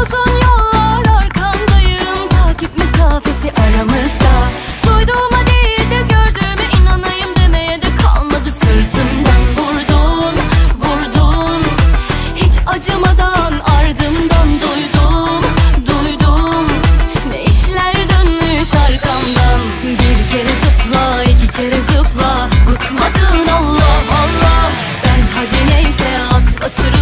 Uzun yollar arkamdayım. Takip mesafesi aramızda. Duyduğuma değil de gördüğüme inanayım demeye de kalmadı sırtımdan Vurdun, vurdun. Hiç acımadan ardımdan duydum, duydum. Ne işler dönmüş arkamdan. Bir kere zıpla, iki kere zıpla. Bıkmadın Allah Allah. Ben hadi neyse atlatırım